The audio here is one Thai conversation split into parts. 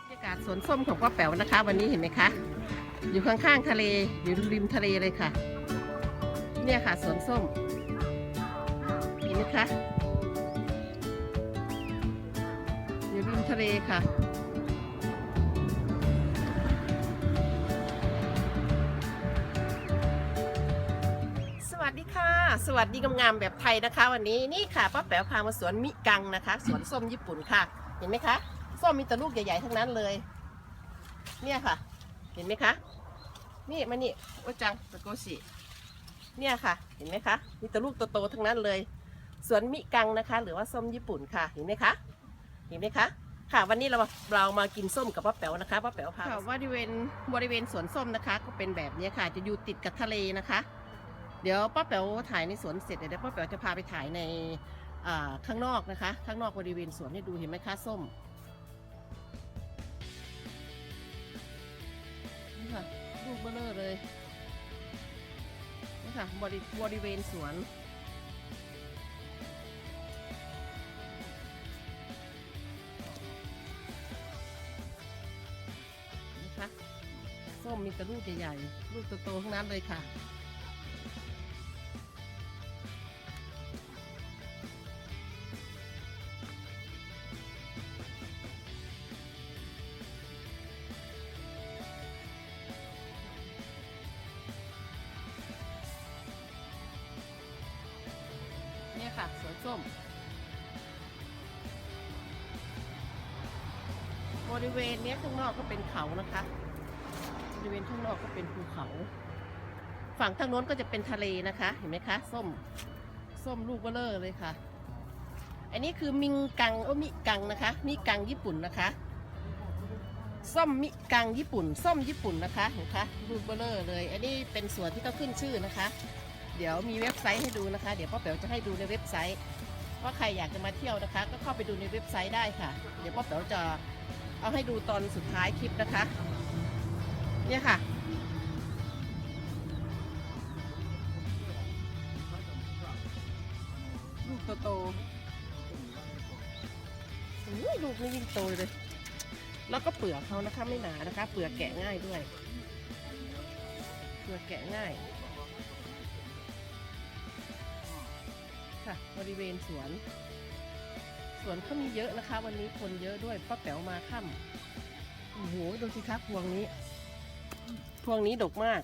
บรรยากาศสวนส้มของป้าแป๋วนะคะ วันนี้เห็นไหมคะ อยู่ข้างๆทะเลอยู่ริมทะเลเลยค่ะ เนี่ยค่ะสวนส้มเห็นไหมคะอยู่ริมทะเลค่ะ สวัสดีงามๆแบบไทยนะคะ วันนี้นี่ค่ะป้าแป๋วพามาสวนมิกังนะคะ สวนส้มญี่ปุ่นค่ะ เห็นไหมคะส้มมีแต่ลูกใหญ่ๆทั้งนั้นเลย เนี่ยค่ะ เห็นไหมคะ นี่มานี่โอจังตะโกชิเนี่ยค่ะ เห็นไหมคะ มีแต่ลูกโตๆทั้งนั้นเลย สวนมิกังนะคะ หรือว่าส้มญี่ปุ่นค่ะ เห็นไหมคะ เห็นไหมคะ ค่ะ วันนี้เราเรามากินส้มกับป้าแป๋วนะคะป้าแป๋วพาค่ะบริเวณบริเวณสวนส้มนะคะ ก็เป็นแบบนี้ค่ะ จะอยู่ติดกับทะเลนะคะ ดี๋ยวป้าแป๋วถ่ายในสวนเสร็จเดี๋ยวป้าแป๋วจะพาไปถ่ายในข้างนอกนะคะ ข้างนอกบริเวณสวนให้ดูเห็นไหมคะส้มนี่ค่ะลูกเบลลอร์เลยนี่ค่ะบริบริเวณสวนนะคะส้มมีแต่ลูกใหญ่ๆลูกโตๆทั้งนั้นเลยค่ะ ริเวณนี้ข้างนอกก็เป็นเขานะคะ บริเวณข้างนอกก็เป็นภูเขา ฝั่งทางโน้นก็จะเป็นทะเลนะคะ เห็นไหมคะ ส้ม ส้มลูกเบลเลอร์เลยค่ะ อันนี้คือมิงกังโอมิกังนะคะ มิกังญี่ปุ่นนะคะ ส้มมิกังญี่ปุ่น ส้มญี่ปุ่นนะคะ เห็นคะลูกเบลเลอร์เลย อันนี้เป็นสวนที่เขาขึ้นชื่อนะคะ เดี๋ยวมีเว็บไซต์ให้ดูนะคะ เดี๋ยวป้าแป๋วจะให้ดูในเว็บไซต์ว่าใครอยากจะมาเที่ยวนะคะ ก็เข้าไปดูในเว็บไซต์ได้ค่ะ เดี๋ยวป้าแป๋วจะ เอาให้ดูตอนสุดท้ายคลิปนะคะ เนี่ยค่ะ ลูกโตๆอุ้ยลูกนี่ยิ่งโตเลย แล้วก็เปลือกเขานะคะไม่หนานะคะ เปลือกแกะง่ายด้วย เปลือกแกะง่าย ค่ะบริเวณสวน วนเขามีเยอะนะคะ วันนี้คนเยอะด้วยป้าแป๋วมาค่ำโอ้โหดูสิคะพวงนี้ พวงนี้ดกมาก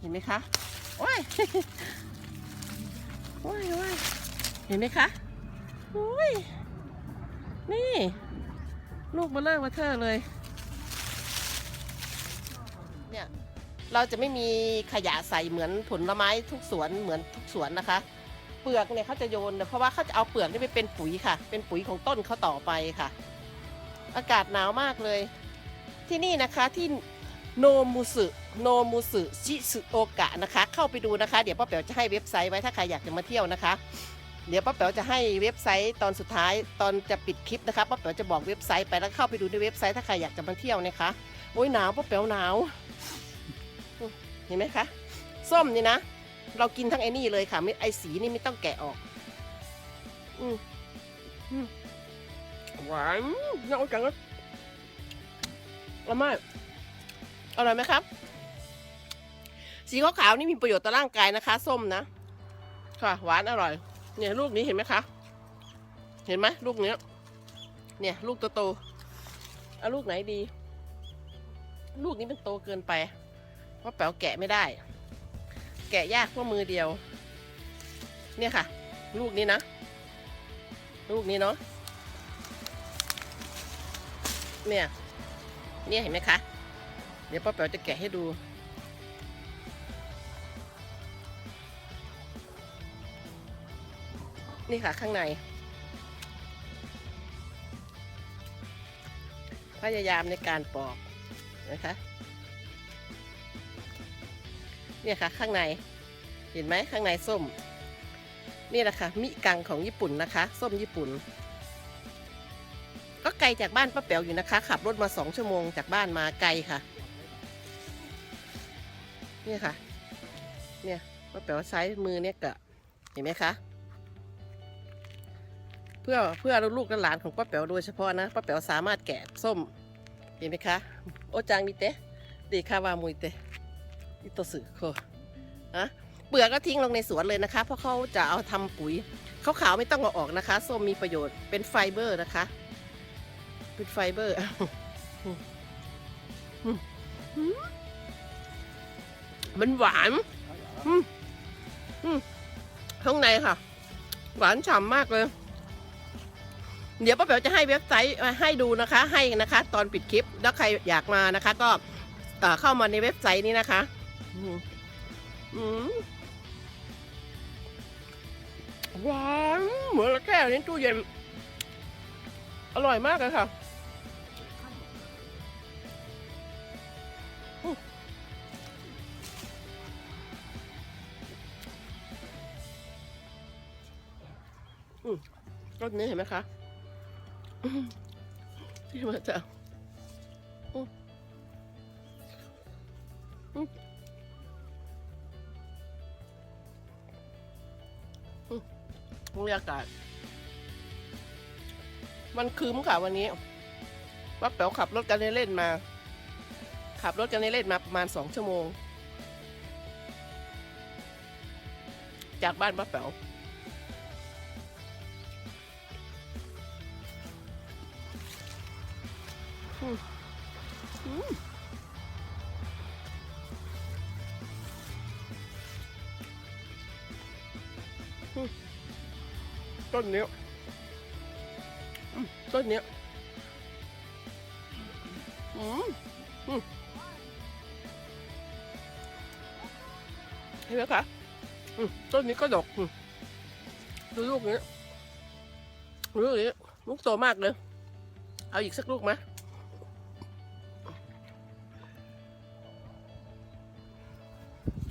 เห็นไหมคะโอ้ยโอ้ยโอ้ยเห็นไหมคะโอ้ยนี่ ลูกเบลเลอร์วัเทอร์เลย เนี่ย เราจะไม่มีขยะใส่เหมือนผลไม้ทุกสวนเหมือนทุกสวนนะคะ เปลือกเนี่ยเขาจะโยนเพราะว่าเขาจะเอาเปลือกนี่ไปเป็นปุ๋ยค่ะ เป็นปุ๋ยของต้นเขาต่อไปค่ะ อากาศหนาวมากเลย ที่นี่นะคะที่โนมุสึโนมุสึชิสึโอกะนะคะ เข้าไปดูนะคะ เดี๋ยวป้าแป๋วจะให้เว็บไซต์ไว้ถ้าใครอยากจะมาเที่ยวนะคะ เดี๋ยวป้าแป๋วจะให้เว็บไซต์ตอนสุดท้ายตอนจะปิดคลิปนะคะป้าแป๋วจะบอกเว็บไซต์ไปแล้วเข้าไปดูในเว็บไซต์ถ้าใครอยากจะมาเที่ยวนะคะโอ้ยหนาวป้าแป๋วหนาว เห็นไหมคะ ส้มนี่นะ เรากินทั้งไอ้นี่เลยค่ะ ไม่ไอสีนี่ไม่ต้องแกะออก อืมอืมหวานน่าอร่อยจังเลยอร่อยอร่อยไหมครับ สีขาวๆนี่มีประโยชน์ต่อร่างกายนะคะ ส้มนะ ค่ะ หวานอร่อย เนี่ย ลูกนี้เห็นไหมคะ เห็นไหมลูกเนี้ย เนี่ย ลูกโตๆเอาลูกไหนดี ลูกนี้มันโตเกินไป เพราะแป๋วแกะไม่ได้ แกะยากเพราะมือเดียว เนี่ยค่ะ ลูกนี้นะ ลูกนี้เนาะเนี่ย เนี่ยเห็นไหมคะ เดี๋ยวป้าแป๋วจะแกะให้ดู นี่ค่ะข้างใน พยายามในการปอกนะคะ เนี่ยค่ะ ข้างใน เห็นไหมข้างในส้ม นี่แหละค่ะ มิกังของญี่ปุ่นนะคะ ส้มญี่ปุ่น ก็ไกลจากบ้านป้าแป๋วอยู่นะคะ ขับรถมาสองชั่วโมงจากบ้านมาไกลค่ะ เนี่ยค่ะ เนี่ยป้าแป๋วซ้มือเนี่ยกะเห็นไหมคะเพื่อเพื่อลูกและหลานของป้าแป๋วโดยเฉพาะนะป้าแป๋วสามารถแกะส้มเห็นไหมคะ โอจังมีเตะดีคาวามุยเตะ อิโตสึโคอะเปลือกก็ทิ้งลงในสวนเลยนะคะ เพราะเขาจะเอาทำปุ๋ยขาวๆไม่ต้องเอาออกนะคะส้มมีประโยชน์เป็นไฟเบอร์นะคะ เป็นไฟเบอร์มันหวานข้างในค่ะ หวานฉ่ำมากเลย เดี๋ยวป้าแป๋วจะให้เว็บไซต์ให้ดูนะคะ ให้นะคะ ตอนปิดคลิป แล้วใครอยากมานะคะ ก็เข้ามาในเว็บไซต์นี้นะคะ หวานเหมือนเราแช่ในตู้เย็น อร่อยมากเลยค่ะต้นนี้เห็นไหมคะที่มาจากอืม บรรยากาศ มันคืมค่ะวันนี้ป้าแป๋วขับรถกันเล่นมา ขับรถกันเล่นมาประมาณสองชั่วโมง จากบ้านป้าแป๋ว ต้นเนี้ยอืมต้นเนี้ยอืมอืมเห็นไหมคะอืมต้นนี้ก็ดกอืมดูลูกนี้ดูลูกนี้ลูกโตมากเลย เอาอีกสักลูกไหม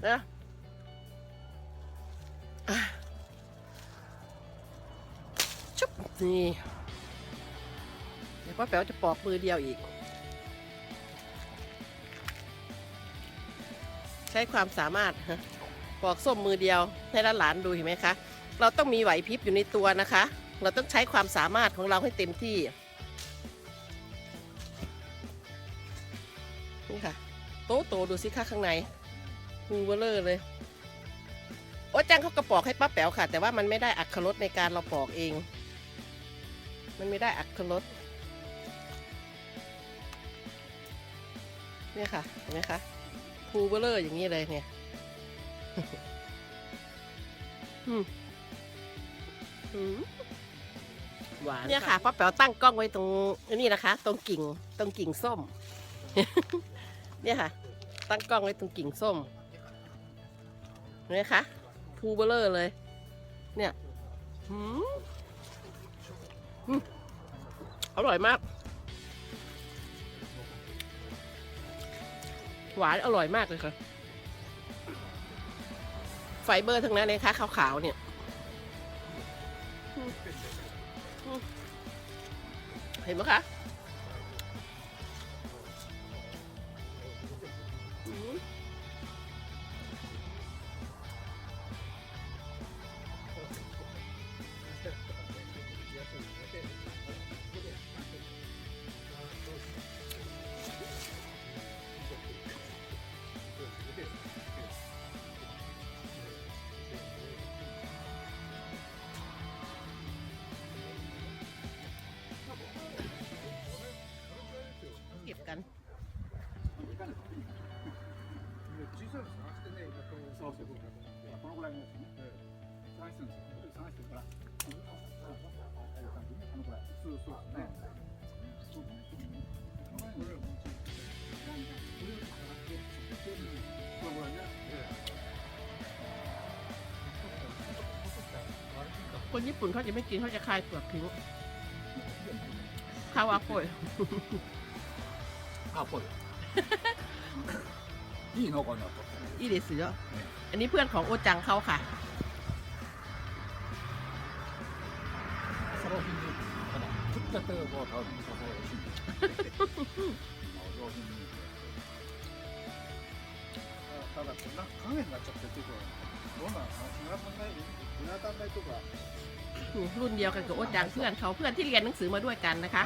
นะอะ นี่เดี๋ยวป้าแป๋วจะปอกมือเดียวอีก ใช้ความสามารถปอกส้มมือเดียวให้หลานดูเห็นไหมคะ เราต้องมีไหวพริบอยู่ในตัวนะคะ เราต้องใช้ความสามารถของเราให้เต็มที่นี่ค่ะ โตโตดูสิคะข้างในฮูเบลเลอร์เลย โอ้จังเขากระปอกให้ป้าแป๋วค่ะ แต่ว่ามันไม่ได้อักขรสในการเราปอกเอง มันไม่ได้อักขรสเนี่ยค่ะ เห็นไหมคะฮูเบลเลอร์อย่างนี้เลยเนี่ยอืมอืมหวานเนี่ยค่ะป้าแป๋วตั้งกล้องไว้ตรงนี่นะคะ ตรงกิ่ง ตรงกิ่งส้ม เนี่ยค่ะ ตั้งกล้องไว้ตรงกิ่งส้มเห็นไหมคะพูเบลเลอร์เลย เนี่ยหืม อืมอร่อยมาก หวานอร่อยมากเลยค่ะ ไฟเบอร์ทั้งนั้นเลยค่ะขาวๆเนี่ยอืมอืมเห็นไหมคะ คนญี่ปุ่นเขาจะไม่กินเขาจะคายเปลือกทิ้งคาวาโกย あ、これ。いいのかなと。 อีเดสืออันนี้เพื่อนของโอจังเขาค่ะ その日に、ほら、食ったてをこう食べると美味しいんですよ。上品に。ただ、こんな影になっちゃってるところ。 รุ่นเดียวกันกับโอ๊ตดังเพื่อนเขาเพื่อนที่เรียนหนังสือมาด้วยกันนะคะ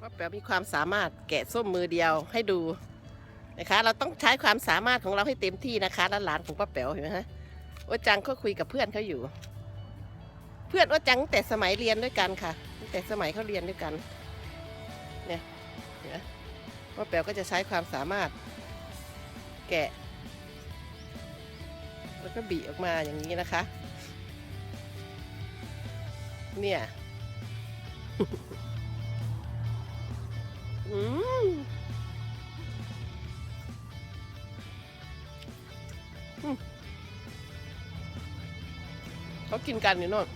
ว่าแปลมีความสามารถแกะส้มมือเดียวให้ดูนะคะ เราต้องใช้ความสามารถของเราให้เต็มที่นะคะหลานของป้าแป๋วเห็นไหมฮะโอ๊ตจังก็คุยกับเพื่อนเขาอยู่ เพื่อนโอ๊ตจังแต่สมัยเรียนด้วยกันค่ะแต่สมัยเขาเรียนด้วยกัน เนี่ยเห็นไหมป้าแป๋วก็จะใช้ความสามารถแกะ แล้วก็บีออกมาอย่างนี้นะคะ เนี่ยอืมอืมเขากินกันอยู่โน่น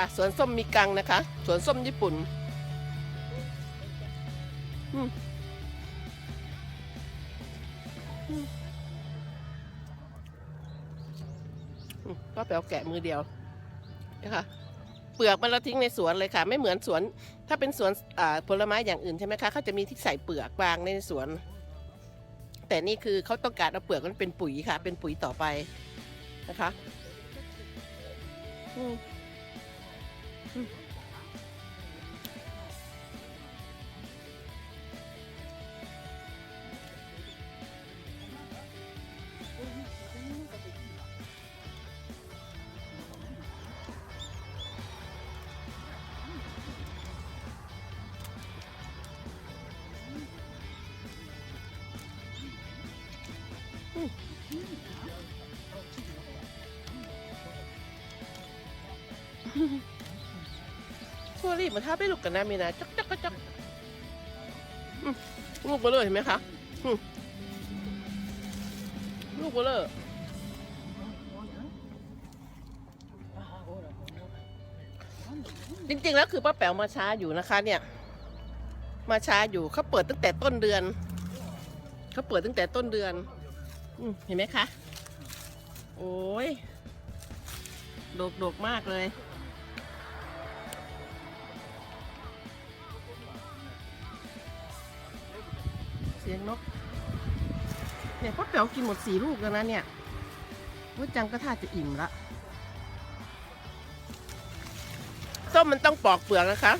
ค่ะ สวนส้มมีกังนะคะ สวนส้มญี่ปุ่นอืมอืมอืมป้าแป๋วแกะมือเดียวนะคะเปลือกมันเราทิ้งในสวนเลยค่ะ ไม่เหมือนสวน ถ้าเป็นสวนผลไม้อย่างอื่นใช่ไหมคะเขาจะมีที่ใส่เปลือกวางในสวน แต่นี่คือเขาต้องการเอาเปลือกมันเป็นปุ๋ยค่ะ เป็นปุ๋ยต่อไปนะคะ อืม พวรีบมาท้าไปลูกกันนะมีนะจักจักจักจักอืมลูกเบลอเห็นไหมคะลูกเบลอจริงๆแล้วคือป้าแป๋วมาช้าอยู่นะคะ เนี่ย มาช้าอยู่เขาเปิดตั้งแต่ต้นเดือนเขาเปิดตั้งแต่ต้นเดือน เห็นไหมคะ โอ้ยโดกโดกมากเลย เสียงนก เนี่ยป้าแป๋วกินหมดสี่ลูกแล้วนะเนี่ยว่าจังก็ท่าจะอิ่มละส้มมันต้องปอกเปลือกนะคะ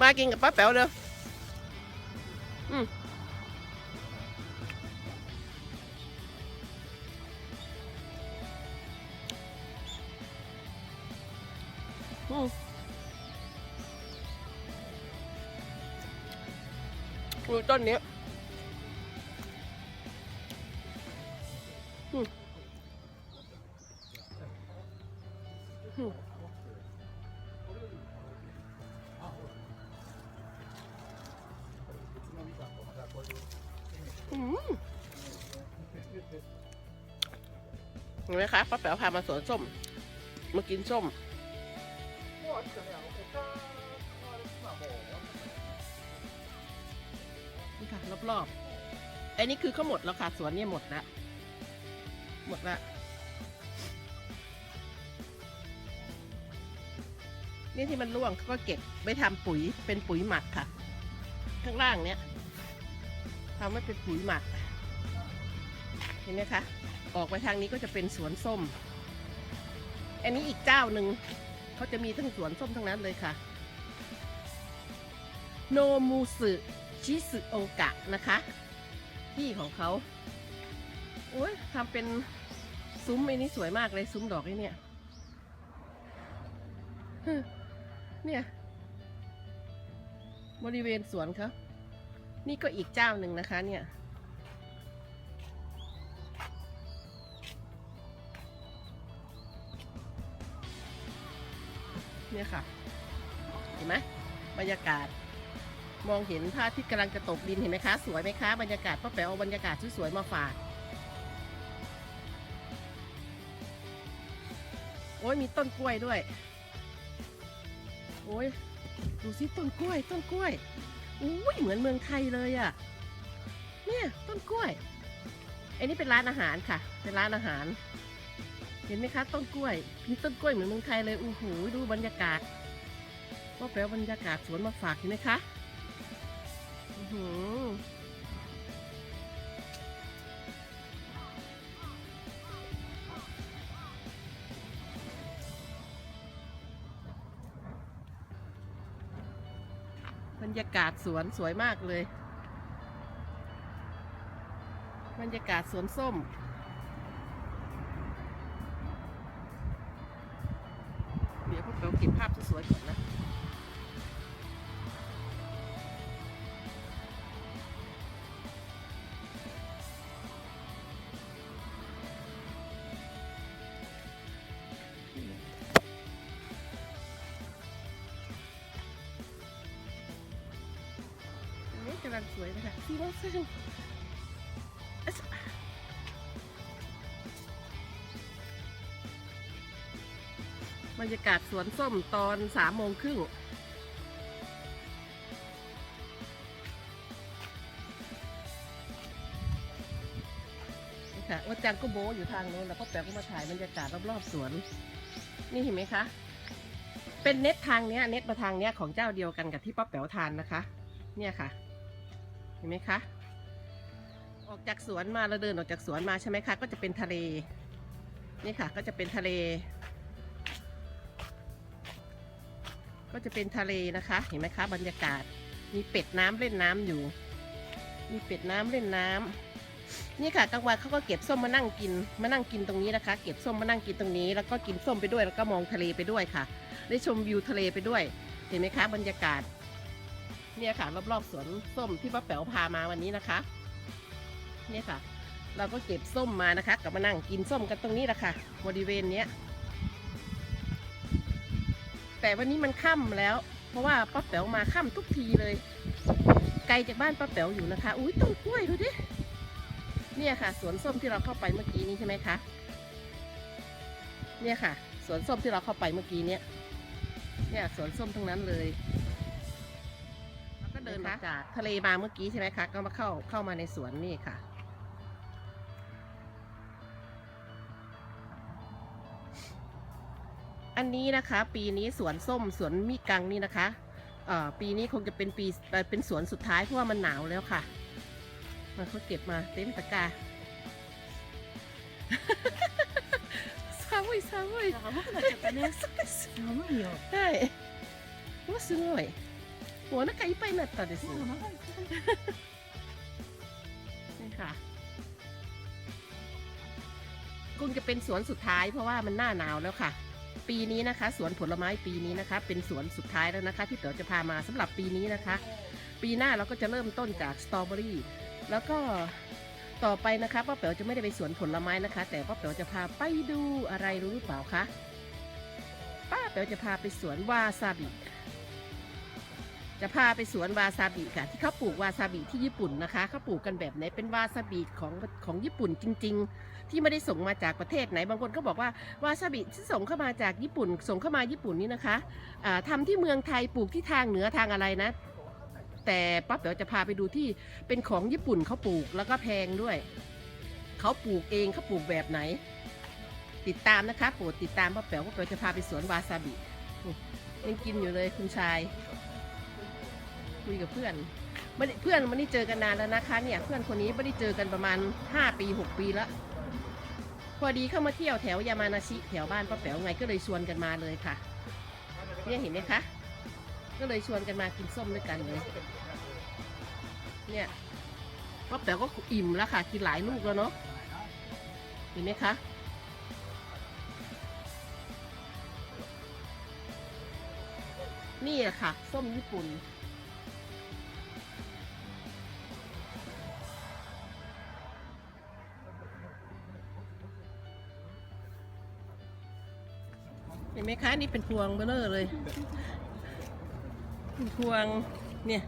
มากินกับป้าแป๋วเร็วอื ต้นนี้เห็นไหมคะป้าแป๋วพามาสวนส้ม มากินส้ม What the hell? It's, uh, it's not bad. ค่ะ รอบๆอันนี้คือเขาหมดแล้วค่ะ สวนเนี่ยหมดแล้วหมดละนี่ที่มันร่วงเขาก็เก็บไว้ทำปุ๋ยเป็นปุ๋ยหมักค่ะ ข้างล่างเนี้ยทำไว้เป็นปุ๋ยหมัก เห็นไหมคะ ออกไปทางนี้ก็จะเป็นสวนส้ม อันนี้อีกเจ้าหนึ่งเขาจะมีทั้งสวนส้มทั้งนั้นเลยค่ะ โนมูสึ ชิสึโอกะนะคะ ที่ของเขาโอ้ยทำเป็นซุ้มไอ้นี่สวยมากเลย ซุ้มดอกไอ้เนี่ยเนี่ย บริเวณสวนเขานี่ก็อีกเจ้าหนึ่งนะคะ เนี่ย เนี่ยค่ะ เห็นไหมบรรยากาศ มองเห็นพระอาทิตย์กำลังจะตกดินเห็นไหมคะ สวยไหมคะ บรรยากาศป้าแป๋วเอาบรรยากาศสวยๆมาฝาก โอ้ยมีต้นกล้วยด้วย โอ้ยดูสิต้นกล้วย ต้นกล้วยอุ้ยเหมือนเมืองไทยเลยอะ่ะ เนี่ยต้นกล้วยอันนี้เป็นร้านอาหารค่ะ เป็นร้านอาหาร เห็นไหมคะ ต้นกล้วยมีต้นกล้วยเหมือนเมืองไทยเลยอู้หูดูบรรยากาศว่าแปลว่บรรยากาศสวนมาฝากเห็นไหมคะ หือบบรรยากาศสวนสวยมากเลย บรรยากาศสวนส้ม เดี๋ยวพวกเราเก็บภาพ บรรยากาศสวนส้มตอนสามโมงครึ่งนี่ค่ะว่าจังก็โบอยู่ทางโน้นแล้วก็แปลก็มาถ่ายบรรยากาศรอบๆสวน นี่เห็นไหมคะ เป็นเน็ตทางเนี้ยเน็ตมาทางเนี้ยของเจ้าเดียวกันกับที่ป้าแป๋วทานนะคะ เนี่ยค่ะ เห็นไหมคะ ออกจากสวนมาเราเดินออกจากสวนมาใช่ไหมคะ ก็จะเป็นทะเล นี่ค่ะ ก็จะเป็นทะเล ก็จะเป็นทะเลนะคะ เห็นไหมคะ บรรยากาศ มีเป็ดน้ำเล่นน้ำอยู่ มีเป็ดน้ำเล่นน้ำนี่ค่ะกลางวันเขาก็เก็บส้มมานั่งกิน มานั่งกินตรงนี้นะคะ เก็บส้มมานั่งกินตรงนี้ แล้วก็กินส้มไปด้วย แล้วก็มองทะเลไปด้วยค่ะ ได้ชมวิวทะเลไปด้วย เห็นไหมคะ บรรยากาศ เนี่ยค่ะ รอบๆสวนส้มที่ป้าแป๋วพามาวันนี้นะคะ เนี่ยค่ะ เราก็เก็บส้มมานะคะกลับมานั่งกินส้มกันตรงนี้แหละค่ะบริเวณเนี้ยแต่วันนี้มันค่ำแล้ว เพราะว่าป้าแป๋วมาค่ำทุกทีเลย ไกลจากบ้านป้าแป๋วอยู่นะคะ อุ้ยต้นกล้วยดูดิเนี่ยค่ะ สวนส้มที่เราเข้าไปเมื่อกี้นี้ใช่ไหมคะเนี่ยค่ะ สวนส้มที่เราเข้าไปเมื่อกี้เนี้ยเนี่ยสวนส้มทั้งนั้นเลย นมาจากทะเลมาเมื่อกี้ใช่ไหมคะ ก็มาเข้าเข้ามาในสวนนี่ค่ะ อันนี้นะคะ ปีนี้สวนส้มสวนมีกังนี่นะคะเอ่อปีนี้คงจะเป็นปีเอ่อเป็นสวนสุดท้ายเพราะว่ามันหนาวแล้วค่ะมันเขาเก็บมาเต็มตะกร้า 寒い寒い寒くなっちゃったね。寒いよ。はい。うわ、すごい。 もうお腹いっぱいになったです。もう長いนี่ค่ะคงจะเป็นสวนสุดท้ายเพราะว่ามันหน้าหนาวแล้วค่ะ ปีนี้นะคะ สวนผลไม้ปีนี้นะคะ เป็นสวนสุดท้ายแล้วนะคะ ที่เต๋อจะพามาสำหรับปีนี้นะคะ ปีหน้าเราก็จะเริ่มต้นจากสตรอเบอรี่แล้วก็ต่อไปนะคะป้าเป๋วจะไม่ได้ไปสวนผลไม้นะคะ แต่ป้าเป๋วจะพาไปดูอะไรรู้หรือเปล่าคะป้าเป๋วจะพาไปสวนวาซาบิ จะพาไปสวนวาซาบิค่ะ ที่เขาปลูกวาซาบิที่ญี่ปุ่นนะคะเขาปลูกกันแบบไหนเป็นวาซาบิของของญี่ปุ่นจริง ๆ ที่ไม่ได้ส่งมาจากประเทศไหนบางคนก็บอกว่าวาซาบิที่ส่งเข้ามาจากญี่ปุ่น ส่งเข้ามาญี่ปุ่นนี่นะคะอ่าทำที่เมืองไทยปลูกที่ทางเหนือทางอะไรนะ แต่ป๊อปเดี๋ยวจะพาไปดูที่เป็นของญี่ปุ่นเขาปลูกแล้วก็แพงด้วยเขาปลูกเองเขาปลูกแบบไหน ติดตามนะคะโปรดติดตามป๊อปเป๋วป๊อปเป๋วจะพาไปสวนวาซาบินี่ยังกินอยู่เลยคุณชาย คุยกับเพื่อนไม่ได้เพื่อนไม่ได้เจอกันนานแล้วนะคะ เนี่ย เพื่อนคนนี้ไม่ได้เจอกันประมาณ 5 ปี 6 ปีแล้ว พอดีเข้ามาเที่ยวแถวยามานาชิแถวบ้านป้าแป๋วไงก็เลยชวนกันมาเลยค่ะ เนี่ยเห็นไหมคะ ก็เลยชวนกันมากินส้มด้วยกันเลย เนี่ยป้าแป๋วก็อิ่มแล้วค่ะ กินหลายลูกแล้วเนาะ เห็นไหมคะนี่แหละค่ะ ส้มญี่ปุ่น ห็นไหมคะนี่เป็นพวงเบลเลอร์เลยเป็นพวงเนี่ย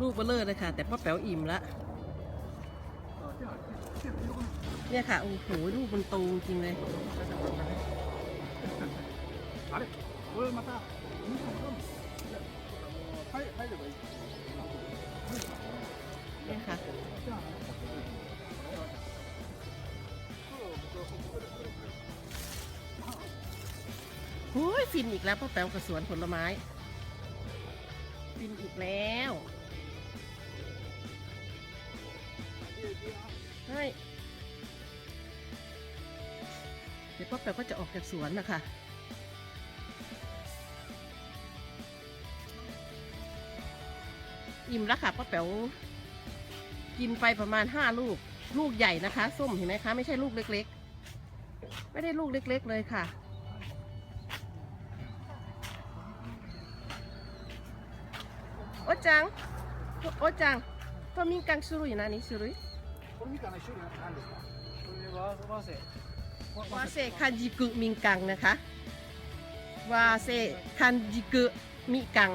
ลูกเบลเลอร์เลยค่ะ แต่พ่อแป๋วอิ่มละเนี่ยค่ะโอ้โหลูกมันโตจริงเลยเนี่ยค่ะ โอ้ยฟินอีกแล้วป้าแป๋วกับสวนผลไม้ ฟินอีกแล้วใช่เดี๋ยวป้าแป๋วก็จะออกจากสวนนะคะอิ่มแล้วค่ะป้าแป๋วกินไปประมาณห้าลูก ลูกใหญ่นะคะ ส้มเห็นไหมคะ ไม่ใช่ลูกเล็ก ๆ ไม่ได้ลูกเล็ก ๆ เลยค่ะ โอจัง โอจังตัวมิงกัง種類何種類これみかんの種類は何ですかこれは和製วาเซคันจิกุมิงกังนะคะวาเซคันจิกุมิกัง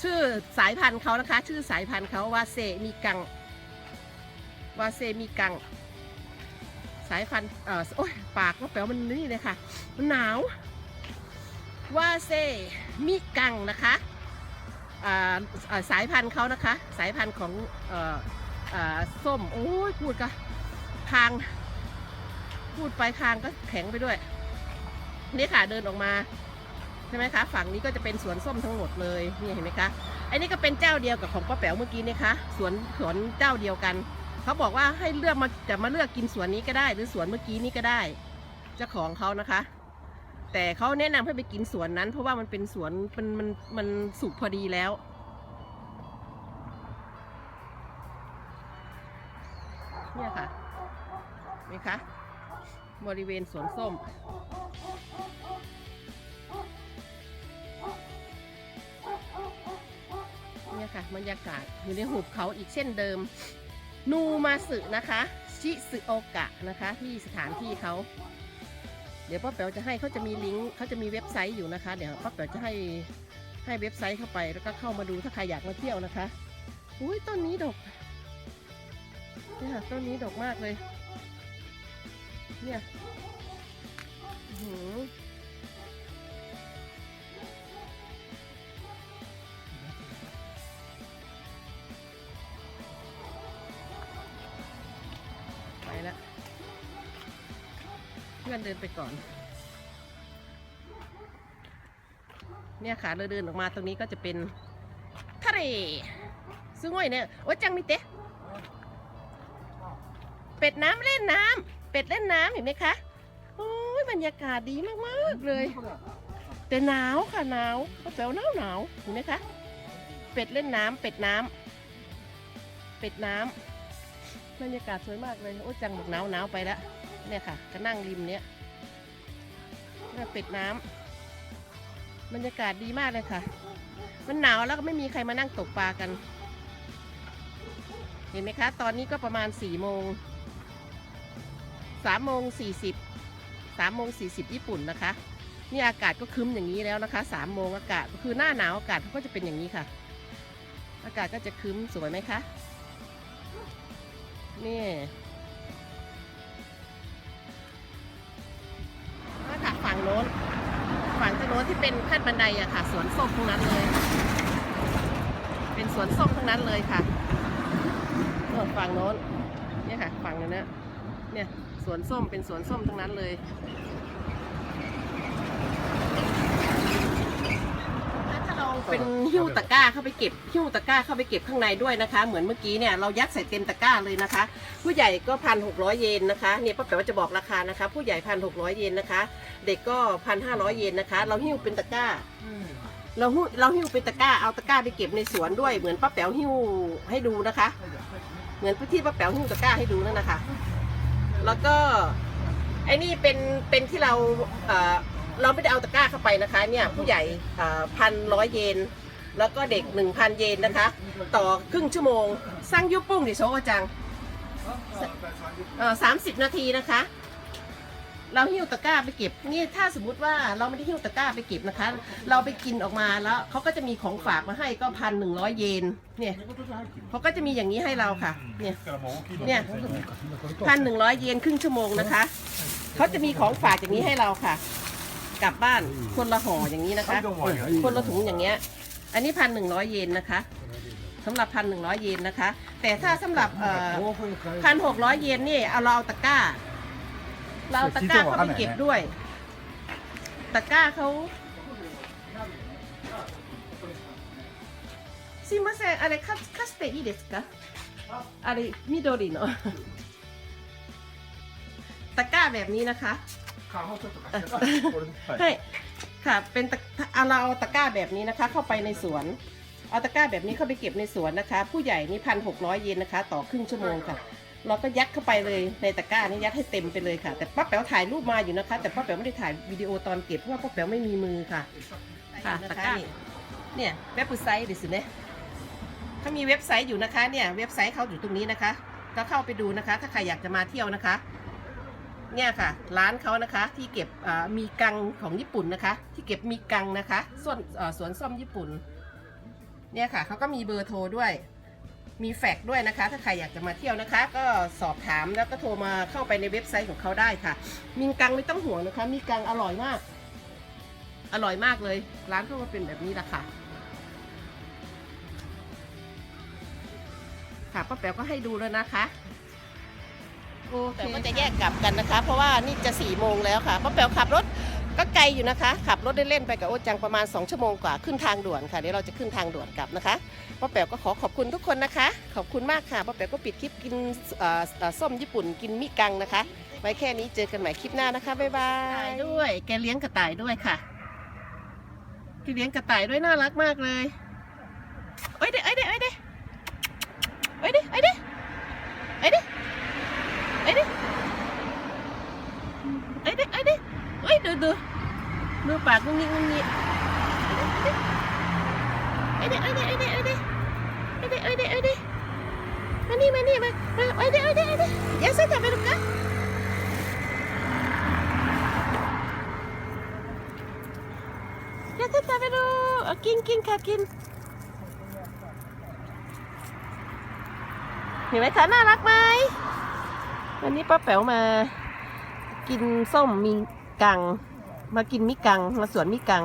ชื่อสายพันธุ์เขานะคะ ชื่อสายพันธุ์เขาวาเซมิกังวาเซมิกัง สายพันธุ์เอ่อโอ้ยปากก็แปลว่ามันนี่เลยค่ะ มันหนาววาเซมิกังนะคะอ่าอ่า สายพันธุ์เขานะคะ สายพันธุ์ของออส้ม โอ้ยพูดกะคาง พูดไปคางก็แข็งไปด้วย นี่ค่ะเดินออกมาใช่ไหมคะ ฝั่งนี้ก็จะเป็นสวนส้มทั้งหมดเลยนี่เห็นไหมคะอันนี้ก็เป็นเจ้าเดียวกับของป้าแป๋วเมื่อกี้นี่คะสวนสวนเจ้าเดียวกันเขาบอกว่าให้เลือกมาจะมาเลือกกินสวนนี้ก็ได้ หรือสวนเมื่อกี้นี้ก็ได้ เจ้าของเขานะคะ แต่เขาแนะนำให้ไปกินสวนนั้น เพราะว่ามันเป็นสวนมันมันมันสุกพอดีแล้ว เนี่ยค่ะเห็นไหมคะบริเวณสวนส้มเนี่ยค่ะบรรยากาศอยู่ในหุบเขาอีกเช่นเดิม นูมาสึนะคะ ชิสึโอกะนะคะ ที่สถานที่เขา ดี๋ยวป้าแป๋วจะให้เขาจะมีลิงก์เขาจะมีเว็บไซต์อยู่นะคะ เดี๋ยวป้าแป๋วจะให้ให้เว็บไซต์เข้าไปแล้วก็เข้ามาดูถ้าใครอยากมาเที่ยวนะคะอุ้ยต้นนี้ดอกเนี่ยต้นนี้ดอกมากเลย เนี่ยอื้อหือ พื่อนเดินไปก่อน เนี่ยค่ะเราเดินออกมาตรงนี้ก็จะเป็นทะเลซึ่งโอ้ยเนี่ยโอ้จังมิเตะเป็ดน้ำเล่นน้ำเป็ดเล่นน้ำเห็นไหมคะโอ้ยบรรยากาศดีมากๆเลย แต่หนาวค่ะหนาวก็แปลว่าหนาวหนาวเห็นไหมคะเป็ดเล่นน้ำเป็ดน้ำเป็ดน้ำบรรยากาศสวยมากเลยโอ้จังบอกหนาวหนาวไปแล้ว เนี่ยค่ะ ก็นั่งริมเนี้ยเนี่ยเป็ดน้ำบรรยากาศดีมากเลยค่ะ มันหนาวแล้วก็ไม่มีใครมานั่งตกปลากัน เห็นไหมคะ ตอนนี้ก็ประมาณสี่โมงสามโมงสี่สิบสามโมงสี่สิบญี่ปุ่นนะคะนี่อากาศก็คึ้มอย่างนี้แล้วนะคะสามโมงอากาศคือหน้าหนาวอากาศก็จะเป็นอย่างนี้ค่ะ อากาศก็จะคึ้มสวยไหมคะ นี่ ฝั่งโน้น ฝั่งทางโน้นที่เป็นขั้นบันไดอะค่ะ สวนส้มทั้งนั้นเลย เป็นสวนส้มทั้งนั้นเลยค่ะโน่นฝั่งโน้นเนี่ยค่ะ ฝั่งนั้นนะเนี่ยสวนส้มเป็นสวนส้มทั้งนั้นเลย ถ้า เราเป็นหิ้วตะกร้าเข้าไปเก็บหิ้วตะกร้าเข้าไปเก็บข้างในด้วยนะคะ เหมือนเมื่อกี้เนี่ยเรายัดใส่เต็มตะกร้าเลยนะคะ ผู้ใหญ่ก็พันหกร้อยเยนนะคะเนี่ยป้าแป๋วจะบอกราคานะคะ ผู้ใหญ่พันหกร้อยเยนนะคะ เด็กก็พันห้าร้อยเยนนะคะ เราหิ้วเป็นตะกร้าเราหิ้วเราหิ้วเป็นตะกร้าเอาตะกร้าไปเก็บในสวนด้วย เหมือนป้าแป๋วหิ้วให้ดูนะคะ เหมือนที่ป้าแป๋วหิ้วตะกร้าให้ดูนั่นนะคะ แล้วก็ไอ้นี่เป็นเป็นที่เราเอ่อ เราไม่ได้เอาตะกร้าเข้าไปนะคะเนี่ยผู้ใหญ่พันร้อยเยนแล้วก็เด็กหนึ่งพันเยนนะคะ ต่อครึ่งชั่วโมง สร้างยุบปุ้งดิโชอาจังสามสิบนาทีนะคะ เราหิ้วตะกร้าไปเก็บนี่ถ้าสมมุติว่าเราไม่ได้หิ้วตะกร้าไปเก็บนะคะ เราไปกินออกมาแล้วเขาก็จะมีของฝากมาให้ก็พันหนึ่งร้อยเยนเนี่ยเขาก็จะมีอย่างนี้ให้เราค่ะ เนี่ยเนี่ยพันหนึ่งร้อยเยนครึ่งชั่วโมงนะคะเขาจะมีของฝากอย่างนี้ให้เราค่ะ กลับบ้านคนละห่ออย่างนี้นะคะ คนละถุงอย่างเงี้ย อันนี้พันหนึ่งร้อยเยนนะคะสำหรับพันหนึ่งร้อยเยนนะคะ แต่ถ้าสำหรับเอ่อพันหกร้อยเยนนี่เอาเราเอาตะกร้า เราเอาตะกร้าเข้าไปเก็บด้วย ตะกร้าเขาすいませんあれか貸していいですかあれ緑のตะกร้าแบบนี้นะคะ ข้าวจตักให้ค่ะ เป็นตะเราเอาตะกร้าแบบนี้นะคะ เข้าไปในสวน เอาตะกร้าแบบนี้เข้าไปเก็บในสวนนะคะ ผู้ใหญ่นี่พันหกร้อยเยนนะคะ ต่อครึ่งชั่วโมงค่ะ เราก็ยัดเข้าไปเลยในตะกร้านี่ยัดให้เต็มไปเลยค่ะ แต่ป้าแป๋วถ่ายรูปมาอยู่นะคะ แต่ป้าแป๋วไม่ได้ถ่ายวิดีโอตอนเก็บเพราะว่าป้าแป๋วไม่มีมือค่ะค่ะตะกร้าเนี่ยเว็บไซต์ดิสิเนี่ยถ้ามีเว็บไซต์อยู่นะคะเนี่ยเว็บไซต์เขาอยู่ตรงนี้นะคะ ก็เข้าไปดูนะคะ ถ้าใครอยากจะมาเที่ยวนะคะ เนี่ยค่ะ ร้านเขานะคะที่เก็บมีกังของญี่ปุ่นนะคะ ที่เก็บมีกังนะคะสวนสวนส้มญี่ปุ่น เนี่ยค่ะเขาก็มีเบอร์โทรด้วย มีแฟกด้วยนะคะ ถ้าใครอยากจะมาเที่ยวนะคะ ก็สอบถามแล้วก็โทรมาเข้าไปในเว็บไซต์ของเขาได้ค่ะ มีกังไม่ต้องห่วงนะคะ มีกังอร่อยมาก อร่อยมากเลย ร้านเขาก็เป็นแบบนี้แหละค่ะค่ะป้าแป๋วก็ให้ดูแล้วนะคะ โอเคก็จะแยกกลับกันนะคะ เพราะว่านี่จะสี่โมงแล้วค่ะป้าแป๋วขับรถก็ไกลอยู่นะคะ ขับรถได้เล่นไปกับโอจังประมาณ 2 ชั่วโมงกว่าขึ้นทางด่วนค่ะเดี๋ยวเราจะขึ้นทางด่วนกลับนะคะป้าแป๋วก็ขอขอบคุณทุกคนนะคะ ขอบคุณมากค่ะป้าแป๋วก็ปิดคลิปกินเอ่อเอ่อส้มญี่ปุ่นกินมิกังนะคะ ไว้แค่นี้เจอกันใหม่คลิปหน้านะคะบ๊ายบายด้วยแกเลี้ยงกระต่ายด้วยค่ะแกเลี้ยงกระต่ายด้วยน่ารักมากเลยเอ้ยเด้เอ้ยเด้เอ้ยเด้เอ้ยเด้เอ้ยเด้เอ้ยเด้ เอ้ด้ไอ้ด็กไอ้ด็กเอ้ดูดูดูปากงุ้งงิ้งงุ้งงิ้งไอ้ด็กไอ้ด็กไอ้ด็กไอ้ด็กไอ้ด็กไอ้ด็กไอ้ด็กมานี่มานี่มามาไอ้ด็กไอ้ด็กไอ้ด็กอย่าใส่ตาไปลูกนะอย่าใส่ตาไปลูกกินกินค่ะกินเห็นไหมคะน่ารักไหม วันนี้ป้าแป๋วมากินส้มมีกัง มากินมิกัง มาสวนมิกัง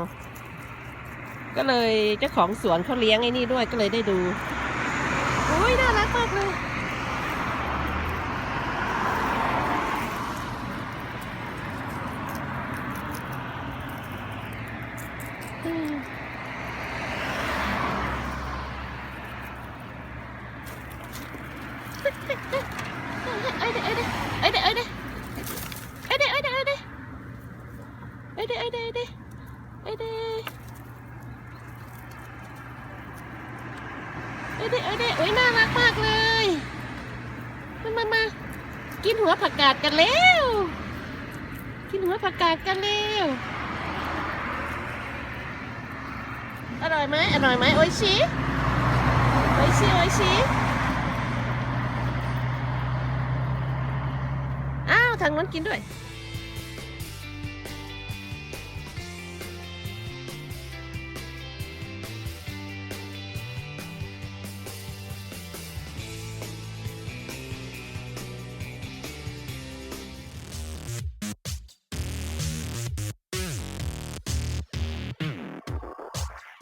ก็เลยเจ้าของสวนเขาเลี้ยงไอ้นี่ด้วยก็เลยได้ดู อุ้ยน่ารักมากเลยอืมเอ้ยเด้เอ้ยเด้เอ้ยเด้เอ้ยเด้ Ede, ede, ede. Ede, ede, ede. Ede. Ede, ede. โอ้ยน่ารักมากเลยมามามากินหัวผักกาดกันแล้วกินหัวผักกาดกันแล้วอร่อยไหมอร่อยไหมโอ้ยชิโอ้ยชิโอ้ยชิอ้าวทางนั้นกินด้วย